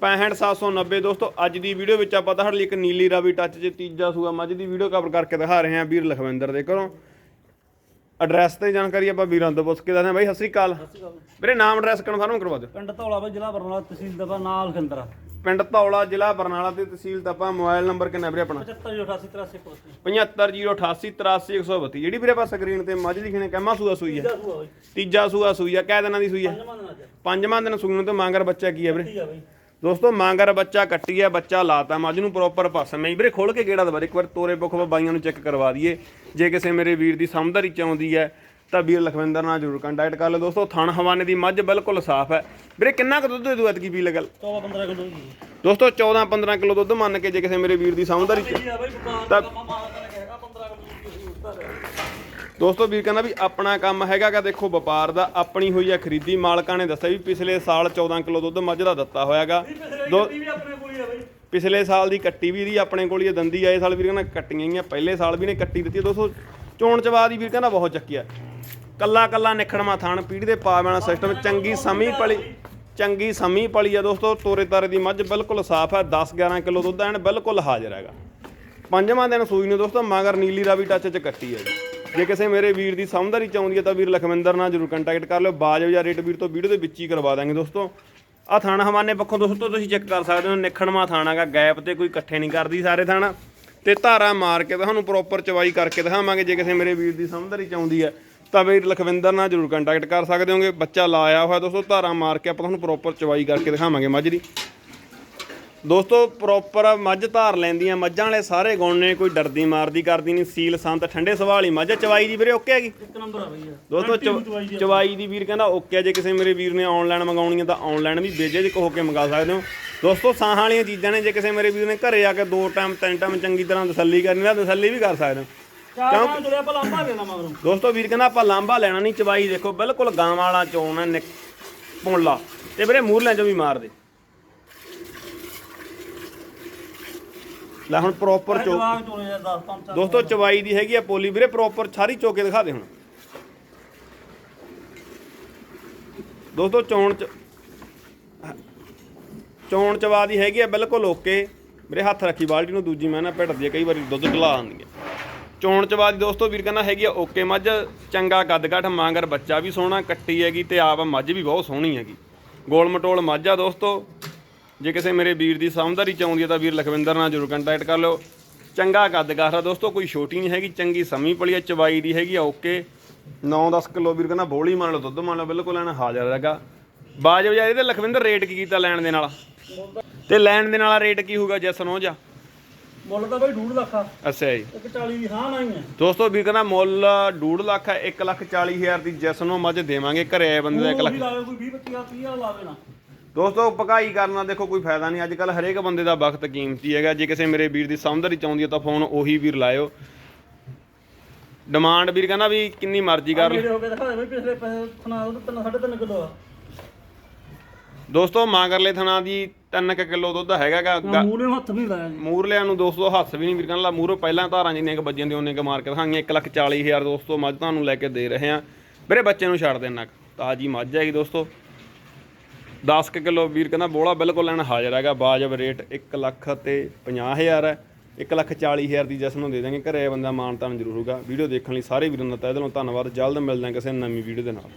65790 ਦੋਸਤੋ ਅੱਜ ਦੀ ਵੀਡੀਓ ਵਿੱਚ ਆਪਾਂ ਤੁਹਾਡੇ ਲਈ ਇੱਕ ਨੀਲੀ ਰਾਵੀ ਟੱਚ 'ਚ ਤੀਜਾ ਸੂਆ ਮੱਝ ਦੀ ਵੀਡੀਓ ਕਵਰ ਕਰਕੇ ਦਿਖਾ ਰਹੇ ਹਾਂ ਵੀਰ ਲਖਵਿੰਦਰ ਦੇ ਘਰੋਂ। ਐਡਰੈਸ ਤੇ ਜਾਣਕਾਰੀ ਆਪਾਂ ਵੀਰਾਂ ਤੋਂ ਪੁੱਛ ਕੇ ਦੱਸਦੇ ਹਾਂ। ਬਾਈ ਸਤਿ ਸ੍ਰੀ ਅਕਾਲ। ਵੀਰੇ ਨਾਮ ਐਡਰੈਸ ਕਨਫਰਮ ਕਰਵਾ ਦਿਓ। ਪਿੰਡ ਧੌਲਾ ਬਈ ਜ਼ਿਲ੍ਹਾ ਬਰਨਾਲਾ ਤਹਿਸੀਲ ਦਬਾ ਨਾਲ ਖੰਦਰਾ ਪਿੰਡ ਧੌਲਾ ਜ਼ਿਲ੍ਹਾ ਬਰਨਾਲਾ ਤੇ ਤਹਿਸੀਲ ਤਪਾ ਮੋਬਾਈਲ ਨੰਬਰ ਕਿੰਨਾ ਵੀਰੇ ਆਪਣਾ? 7588 83 7508833132 ਜਿਹੜੀ ਵੀਰੇ ਆਪਾਂ ਸਕਰੀਨ ਤੇ ਮੱਝ ਲਿਖੀ ਨੇ ਕਹਿਮਾ ਸੂਆ ਸੂਈ ਹੈ। ਤੀਜਾ ਸੂਆ ਸੂਈ ਹੈ ਕਿਹ ਦਿਨਾਂ ਦੀ ਸੂਈ ਹੈ? ਪੰਜਵਾਂ ਦਿਨ ਸੂਈ ਨੂੰ ਤੇ ਮਾਂਗਰ ਬੱਚਾ ਕੀ ਹੈ ਵੀਰੇ? ਦੋਸਤੋ ਮਾਂਗਰ ਬੱਚਾ ਕੱਟੀ ਹੈ ਬੱਚਾ ਲਾਤਾ। ਮੱਝ ਨੂੰ ਪ੍ਰੋਪਰ ਪਾਸ ਮੈਂ ਵੀਰੇ ਖੋਲ ਕੇ ਗੇੜਾ ਦਵਾ। ਇੱਕ ਵਾਰ ਤੋਰੇ ਬੁੱਖ ਬਾਈਆਂ ਨੂੰ ਚੈੱਕ ਕਰਵਾ ਦਈਏ। ਜੇ ਕਿਸੇ ਮੇਰੇ ਵੀਰ ਦੀ ਸਮਝਦਾਰੀ ਚ ਆਉਂਦੀ ਹੈ ਤਾਂ ਵੀਰ ਲਖਵਿੰਦਰ ਨਾਲ ਜ਼ਰੂਰ ਕੰਟੈਕਟ ਕਰ ਲਓ। ਦੋਸਤੋ ਥਣ ਹਵਾਨੇ ਦੀ ਮੱਝ ਬਿਲਕੁਲ ਸਾਫ਼ ਹੈ। ਵੀਰੇ ਕਿੰਨਾ ਕੁ ਦੁੱਧ ਦੇ ਐਤਕੀ ਪੀ ਲਗਲ 14 15 ਕਿਲੋ ਦੀ ਦੋਸਤੋ 14 15 ਕਿਲੋ ਦੁੱਧ ਮੰਨ ਕੇ ਜੇ ਕਿਸੇ ਮੇਰੇ ਵੀਰ ਦੀ ਸਮਝਦਾਰੀ ਚ ਆ ਤਾਂ- ਦਾ ਕੰਮ ਮਾਰਦਾ ਨੇ ਹੈਗਾ 15 ਕਿਲੋ ਦੀ ਉੱਤਾ ਦੋਸਤੋ ਵੀਰ ਕਹਿੰਦਾ ਵੀ ਆਪਣਾ ਕੰਮ ਹੈਗਾ ਗਾ ਦੇਖੋ ਵਪਾਰ ਦਾ ਆਪਣੀ ਹੋਈ ਹੈ ਖਰੀਦੀ। ਮਾਲਕਾਂ ਨੇ ਦੱਸਿਆ ਵੀ ਪਿਛਲੇ ਸਾਲ 14 ਕਿਲੋ ਦੁੱਧ ਮੱਝ ਦਾ ਦਿੱਤਾ ਹੋਇਆਗਾ। ਦੋ ਪਿਛਲੇ ਸਾਲ ਦੀ ਕੱਟੀ ਵੀ ਦੀ ਆਪਣੇ ਕੋਲ ਹੀ ਦੰਦੀ ਆਏ ਸਾਲ ਵੀਰ ਕਹਿੰਦਾ ਕੱਟੀਆਂ ਹੀ ਆ ਪਹਿਲੇ ਸਾਲ ਵੀ ਨੇ ਕੱਟੀ ਦਿੱਤੀ। ਦੋਸਤੋ ਚੋਣ ਚਵਾ ਦੀ ਵੀਰ ਕਹਿੰਦਾ ਬਹੁਤ ਚੱਕੀ ਆ। ਕੱਲਾ ਕੱਲਾ ਨਿਖੜਮਾ ਥਾਣ ਪੀੜੀ ਦੇ ਪਾ ਵਾਲਾ ਸਿਸਟਮ ਚੰਗੀ ਸਮੀ ਪਲੀ ਚੰਗੀ ਸਮੀ ਪਲੀ ਆ ਦੋਸਤੋ ਤੋਰੇ ਤਾਰੇ ਦੀ ਮੱਝ ਬਿਲਕੁਲ ਸਾਫ਼ ਹੈ 10 11 ਕਿਲੋ ਦੁੱਧ ਐਨ ਬਿਲਕੁਲ ਹਾਜ਼ਰ ਹੈਗਾ। ਪੰਜਵਾਂ ਦਿਨ ਸੂਈ ਨੂੰ ਦੋਸਤੋ ਮਗਰ ਨੀਲੀ ਰਾਵੀ ਟੱਚ 'ਚ ਕੱਟੀ ਹੈ ਜੀ। ਜੇ ਕਿਸੇ ਮੇਰੇ ਵੀਰ ਦੀ ਸਮਝਦਾਰੀ ਚਾਹੁੰਦੀ ਹੈ ਤਾਂ ਵੀਰ ਲਖਵਿੰਦਰ ਨਾਲ ਜਰੂਰ ਕੰਟੈਕਟ ਕਰ ਲਿਓ। ਬਾਜਬ ਜਾਂ ਰੇਟ ਵੀਰ ਤੋਂ ਵੀਡੀਓ ਦੇ ਵਿੱਚ ਹੀ ਕਰਵਾ ਦਾਂਗੇ ਦੋਸਤੋ। ਆ ਥਾਣਾ ਹਵਾਨੇ ਪੱਖੋਂ ਦੋਸਤੋ, ਤੁਸੀਂ ਚੈੱਕ ਕਰ ਸਕਦੇ ਹੋ ਨਿਖੜਮਾ ਥਾਣਾਗਾ ਗੈਪ ਤੇ ਕੋਈ ਇਕੱਠੇ ਨਹੀਂ ਕਰਦੀ ਸਾਰੇ ਥਾਣਾ। ਤੇ ਧਾਰਾ ਮਾਰ ਕੇ ਤੁਹਾਨੂੰ ਪ੍ਰੋਪਰ ਚਵਾਈ ਕਰਕੇ ਦਿਖਾਵਾਂਗੇ, ਜੇ ਕਿਸੇ ਮੇਰੇ ਵੀਰ ਦੀ ਸਮਝਦਾਰੀ ਚਾਹੁੰਦੀ ਹੈ, ਤਾਂ ਵੀਰ ਲਖਵਿੰਦਰ ਨਾਲ ਜਰੂਰ ਕੰਟੈਕਟ ਕਰ ਸਕਦੇ ਹੋਗੇ। ਬੱਚਾ ਲਾਇਆ ਹੋਇਆ ਦੋਸਤੋ, ਧਾਰਾ ਮਾਰ ਕੇ ਆਪਾਂ ਤੁਹਾਨੂੰ ਪ੍ਰੋਪਰ ਚਵਾਈ ਕਰਕੇ ਦਿਖਾਵਾਂਗੇ ਮੱਝ ਦੀ ਦੋਸਤੋ ਪ੍ਰੋਪਰ ਮੱਝ ਧਾਰ ਲੈਂਦੀਆਂ ਮੱਝਾਂ ਵਾਲੇ ਸਾਰੇ ਗੁਣ ਨੇ ਕੋਈ ਡਰਦੀ ਮਾਰਦੀ ਕਰਦੀ ਨਹੀਂ ਸੀਲ ਸੰਤ ਠੰਡੇ ਸੁਭਾਅ ਵਾਲੀ ਮੱਝ ਆ। ਚਵਾਈ ਦੀ ਵੀਰੇ ਓਕੇ ਹੈਗੀ ਇੱਕ ਨੰਬਰ ਆ ਬਈ ਦੋਸਤੋ ਚਵ- ਚਵਾਈ ਦੀ ਵੀਰ ਕਹਿੰਦਾ ਓਕੇ ਆ ਜੇ ਕਿਸੇ ਮੇਰੇ ਵੀਰ ਨੇ ਆਨਲਾਈਨ ਮੰਗਾਉਣੀ ਹੈ ਤਾਂ ਆਨਲਾਈਨ ਵੀ ਬੇਜੇ ਹੋ ਕੇ ਮੰਗਾ ਸਕਦੇ ਹੋ। ਦੋਸਤੋ ਸਾਹਾਂ ਵਾਲੀਆਂ ਚੀਜ਼ਾਂ ਨੇ ਜੇ ਕਿਸੇ ਮੇਰੇ ਵੀਰ ਨੇ ਘਰੇ ਆ ਕੇ ਦੋ ਟਾਈਮ ਤਿੰਨ ਟਾਈਮ ਚੰਗੀ ਤਰ੍ਹਾਂ ਤਸੱਲੀ ਕਰਨੀ ਤਾਂ ਤਸੱਲੀ ਵੀ ਕਰ ਸਕਦੇ ਹੋ। ਚਾਰ ਜੁੜਿਆ ਆਪਾਂ ਲਾਂਭਾ ਲੈਣਾ ਮਗਰੋਂ। ਦੋਸਤੋ ਵੀਰ ਕਹਿੰਦਾ ਆਪਾਂ ਲਾਂਬਾ ਲੈਣਾ ਨਹੀਂ ਚਵਾਈ ਦੇਖੋ ਬਿਲਕੁਲ ਗਾਂ ਵਾਲਾ ਚੋਣ ਹੈ ਨਿਕ ਪੁੰਲਾ ਤੇ ਵੀਰੇ ਮੂਰਲਿਆਂ ਚੋਂ ਵੀ ਮਾਰ ਦੇ। ਲੈ ਹੁਣ ਪ੍ਰੋਪਰ ਚੋ ਜਵਾਗ ਚੋਲੇ ਯਾਰ 10 5 4 ਦੋਸਤੋ ਚਵਾਈ ਦੀ ਹੈਗੀ ਆ ਪੋਲੀ ਵੀਰੇ ਪ੍ਰੋਪਰ ਸਾਰੀ ਚੋਕੇ ਦਿਖਾ ਦੇ ਹੁਣ। ਦੋਸਤੋ ਚੌਣ ਚ ਚੌਣ ਚਵਾ ਦੀ ਹੈਗੀ ਆ ਬਿਲਕੁਲ ਓਕੇ। ਮੇਰੇ ਹੱਥ ਰੱਖੀ ਬਾਲਟੀ ਨੂੰ ਦੂਜੀ ਮੈਂ ਨਾ ਭਿੜਦੀ ਆ ਕਈ ਵਾਰੀ ਦੁੱਧ ਢਲਾ ਆਉਂਦੀ ਆ। ਚੌਣ ਚਵਾ ਦੀ ਦੋਸਤੋ ਵੀਰ ਕਹਿੰਦਾ ਹੈਗੀ ਆ ਓਕੇ ਮੱਝ। ਚੰਗਾ ਕੱਦ ਕਾਠ ਮਾਂਗਰ ਬੱਚਾ ਵੀ ਸੋਹਣਾ ਕੱਟੀ ਹੈਗੀ ਤੇ ਆਪ ਮੱਝ ਵੀ ਬਹੁਤ ਸੋਹਣੀ ਹੈਗੀ। ਗੋਲ ਮਟੋਲ ਮੱਝ ਆ ਦੋਸਤੋ। ਜੇ ਕਿਸੇ ਮੇਰੇ ਵੀਰ ਦੀ ਸਮਝਦਾਰੀ ਚਾਹੁੰਦੀ ਹੈ ਤਾਂ ਵੀਰ ਲਖਵਿੰਦਰ ਨਾਲ ਜਰੂਰ ਕੰਟੈਕਟ ਕਰ ਲਿਓ। ਚੰਗਾ ਕੱਦ ਕਾਠ ਆ ਦੋਸਤੋ ਕੋਈ ਛੋਟੀ ਨਹੀਂ ਹੈਗੀ ਚੰਗੀ ਸਮੀ ਪਲੀ ਆ ਚਵਾਈ ਦੀ ਹੈਗੀ ਓਕੇ। 9-10 ਕਿਲੋ ਵੀਰ ਕਹਿੰਦਾ ਬੋਲੀ ਮੰਨ ਲਓ ਦੁੱਧ ਮੰਨ ਲਓ ਬਿਲਕੁਲ ਐਨ ਹਾਜ਼ਰ ਹੈਗਾ। ਬਾਜਬ ਜਾ ਇਹਦੇ ਲਖਵਿੰਦਰ ਰੇਟ ਕੀ ਕੀਤਾ ਲੈਣ ਦੇ ਨਾਲ? ਤੇ ਲੈਣ ਦੇ ਨਾਲ ਰੇਟ ਕੀ ਹੋਊਗਾ ਜੇ ਸੁਣੋ ਜਾ? ਮੁੱਲ ਤਾਂ ਬਈ 2.5 ਲੱਖ ਆ। ਅੱਛਾ ਜੀ। ਇੱਕ 40 ਦੀ ਹਾਂ ਨਹੀਂ ਹੈ ਦੋਸਤੋ ਵੀਰ ਕਹਿੰਦਾ ਮੁੱਲ 2.5 ਲੱਖ ਹੈ 1 ਲੱਖ 40 ਹਜ਼ਾਰ ਦੀ ਜੈਸ ਨੂੰ ਮੱਝ ਦੇਵਾਂਗੇ ਘਰੇ ਆਏ ਬੰਦੇ ਦਾ 1 ਲੱਖ। ਕੋਈ 20 25 30 ਲਾਵੇ ਨਾ ਦੋਸਤੋ ਪਕਾਈ ਕਰਨਾ ਦੇਖੋ ਕੋਈ ਫਾਇਦਾ ਨਹੀਂ। ਅੱਜ ਕੱਲ ਹਰੇਕ ਬੰਦੇ ਦਾ ਵਕਤ ਕੀਮਤੀ ਹੈਗਾ। ਜੇ ਕਿਸੇ ਮੇਰੇ ਵੀਰ ਦੀ ਸਮਝਦਾਰੀ ਚਾਹੁੰਦੀ ਹੈ ਤਾਂ ਫੋਨ ਉਹੀ ਵੀਰ ਲਾਇਓ। ਡਿਮਾਂਡ ਵੀਰ ਕਹਿੰਦਾ ਵੀ ਕਿੰਨੀ ਮਰਜ਼ੀ ਕਰ ਲੈ। ਮੇਰੇ ਹੋ ਕੇ ਦਿਖਾ ਦੇ ਬਈ ਪਿਛਲੇ ਪੈਸੇ ਸੁਣਾ ਉਹ 3 3.5 ਕਿਲੋ ਆ। ਦੋਸਤੋ ਮਾਂਗਰਲੇ ਥਣਾ ਦੀ 3 ਕਿਲੋ ਦੁੱਧ ਹੈਗਾ ਗਾ। ਮੂਲੇ ਹੱਥ ਨਹੀਂ ਲਾਇਆ ਮੂਰਲਿਆਂ ਨੂੰ ਦੋਸਤੋ ਹੱਥ ਵੀ ਨਹੀਂ ਵੀਰ ਕਹਿੰਦਾ। ਮੂਰੋਂ ਪਹਿਲਾਂ ਧਾਰਾਂ ਜਿੰਨੀਆਂ ਕ ਵੱਜੀਆਂ ਦੀ ਉਹਨੇ ਕ ਮਾਰ ਕੇ ਦਿਖਾਈਆਂ 1 ਲੱਖ 40 ਹਜ਼ਾਰ ਦੋਸਤੋ ਮੱਝ ਤੁਹਾਨੂੰ ਲੈ ਕੇ ਦੇ ਰਹੇ ਆ ਵੀਰੇ ਬੱਚੇ ਨੂੰ ਛੱਡ ਦੇਣਾ ਤਾਜੀ ਮੱਝ ਹੈਗੀ ਦੋਸਤੋ। 10 ਕੁ ਕਿਲੋ ਵੀਰ ਕਹਿੰਦਾ ਬੋਲਾ ਬਿਲਕੁਲ ਲੈਣ ਹਾਜ਼ਰ ਹੈਗਾ ਬਾਜਬ ਰੇਟ 1 ਲੱਖ ਤੇ 50 ਹਜ਼ਾਰ ਹੈ। 1 ਲੱਖ 40 ਹਜ਼ਾਰ ਦੀ ਜਿਸ ਨੂੰ ਦੇ ਦਾਂਗੇ ਘਰੇ ਬੰਦਾ ਮਾਨ ਤਾਨ ਜ਼ਰੂਰ ਹੋਊਗਾ। ਵੀਡੀਓ ਦੇਖਣ ਲਈ ਸਾਰੇ ਵੀਰਾਂ ਦਾ ਤਹਿ ਦਿਲੋਂ ਧੰਨਵਾਦ, ਜਲਦ ਮਿਲਦੇ ਹਾਂ ਕਿਸੇ ਨਵੀਂ ਵੀਡੀਓ ਦੇ ਨਾਲ।